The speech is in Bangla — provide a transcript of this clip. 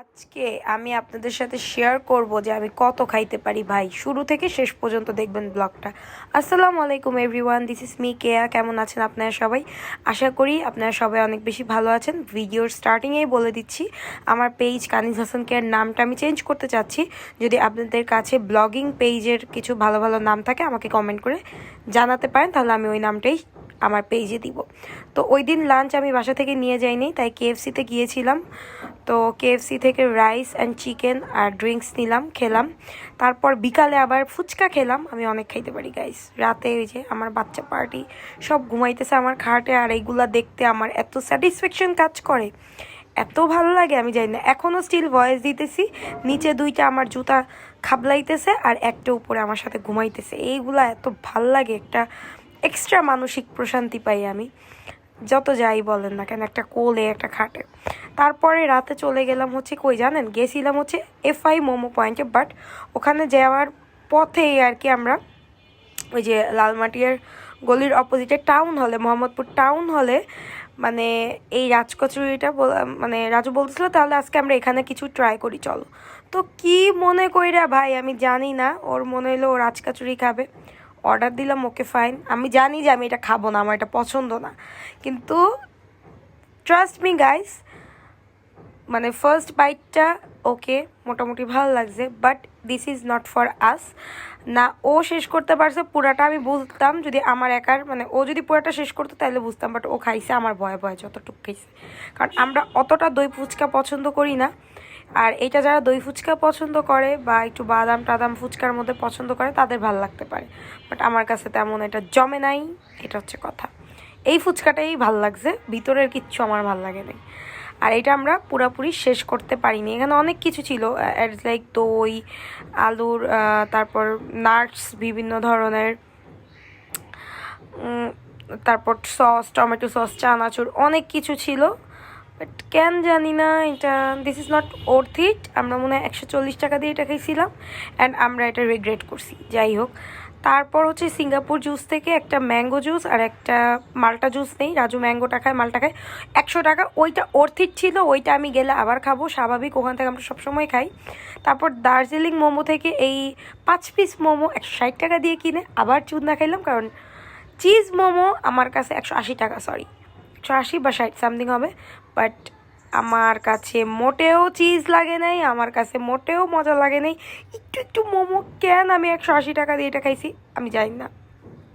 আজকে আমি আপনাদের সাথে শেয়ার করব যে আমি কত খাইতে পারি ভাই। শুরু থেকে শেষ পর্যন্ত দেখবেন ব্লগটা আসসালামু আলাইকুম everyone this is me Keya কেমন আছেন আপনারা সবাই? আশা করি আপনারা সবাই অনেক বেশি ভালো আছেন। ভিডিওর স্টার্টিংয়েই বলে দিচ্ছি। আমার পেজ কানিজ হাসান কেয়ার নামটা আমি চেঞ্জ করতে চাচ্ছি। যদি আপনাদের কাছে ব্লগিং পেজের কিছু ভালো ভালো নাম থাকে, আমাকে কমেন্ট করে জানাতে পারেন। তাহলে আমি ওই নামটাই আমার পেজে দিব। তো ওই দিন লাঞ্চ আমি বাসা থেকে নিয়ে যাইনি, তাই কেএফসিতে গিয়েছিলাম। তো কেএফসি থেকে রাইস অ্যান্ড চিকেন আর ড্রিঙ্কস নিলাম, খেলাম। তারপর বিকালে আবার ফুচকা খেলাম, আমি অনেক খাইতে পারি গাইস রাতে ওই যে আমার বাচ্চা পার্টি সব ঘুমাইতেছে আমার খাটে আর এইগুলা দেখতে আমার এত স্যাটিসফ্যাকশন কাজ করে। এত ভালো লাগে, আমি জানি না। এখনও স্টিল ভয়েস দিতেছি, নিচে দুইটা আমার জুতা খাবলাইতেছে আর একটা উপরে আমার সাথে ঘুমাইতেছে। এইগুলা এত ভালো লাগে একটা এক্সট্রা মানসিক প্রশান্তি পাই আমি। যত যাই বলেন না কেন, একটা কোলে, একটা খাটে। তারপরে রাতে চলে গেলাম হচ্ছে কই জানেন? গেছিলাম হচ্ছে এফআই মোমো পয়েন্টে বাট ওখানে যাওয়ার পথেই আর কি আমরা ওই যে লালমাটিয়ার গলির অপোজিটে টাউন হলে মোহাম্মদপুর টাউন হলে মানে এই রাজকচুরিটা মানে রাজু বলতেছিল, তাহলে আজকে আমরা এখানে কিছু ট্রাই করি, চলো। তো কি মনে কইরা ভাই, আমি জানি না। ওর মনে হলো ও রাজকাচুরি খাবে। অর্ডার দিলাম, ওকে ফাইন আমি জানি যে আমি এটা খাব না, আমার এটা পছন্দ না। কিন্তু ট্রাস্ট মি গাইস মানে ফার্স্ট বাইটটা ওকে মোটামুটি ভালো লাগছে but this is not for us না, ও শেষ করতে পারছে, পুরাটা আমি বুঝতাম, যদি আমার একার মানে ও যদি পুরাটা শেষ করতো, তাহলে বুঝতাম বাট ও খাইছে, আমার ভয়ে ভয়ে যতটুকু খাইছে। কারণ আমরা অতটা দই ফুচকা পছন্দ করি না। আর এটা যারা দই ফুচকা পছন্দ করে বা একটু বাদাম টাদাম ফুচকার মধ্যে পছন্দ করে, তাদের ভালো লাগতে পারে। বাট আমার কাছে তেমন এটা জমে নাই, এটা হচ্ছে কথা। এই ফুচকাটাই ভালো লাগছে, ভিতরের কিচ্ছু আমার ভালো লাগে নাই। আর এটা আমরা পুরাপুরি শেষ করতে পারিনি। এখানে অনেক কিছু ছিল লাইক দই, আলুর তারপর নাটস, বিভিন্ন ধরনের তারপর সস, টমেটো সস, চানাচুর, অনেক কিছু ছিল। বাট কেন জানি না, এটা this is not worth it আমরা মনে হয় একশো চল্লিশ টাকা দিয়ে এটা খাইছিলাম অ্যান্ড আমরা এটা রিগ্রেট করছি। যাই হোক, তারপর হচ্ছে সিঙ্গাপুর জুস থেকে একটা ম্যাঙ্গো জুস আর একটা মালটা জুস নেই। রাজু ম্যাঙ্গোটা খায়, মালটা খায়। একশো টাকা, ওইটা অর্থিট ছিল, ওইটা আমি গেলে আবার খাব। স্বাভাবিক, ওখান থেকে আমরা সবসময় খাই। তারপর দার্জিলিং মোমো থেকে এই পাঁচ পিস মোমো একশো ষাট টাকা দিয়ে কিনে আবার চুদনা খাইলাম, কারণ চিজ মোমো আমার কাছে একশো আশি টাকা সরি একশো আশি বা ষাট সামথিং হবে। বাট আমার কাছে মোটেও চিজ লাগে নাই, আমার কাছে মোটেও মজা লাগে নাই। একটু একটু মোমো, কেন আমি একশো আশি টাকা দিয়ে এটা খাইছি? আমি জানি না।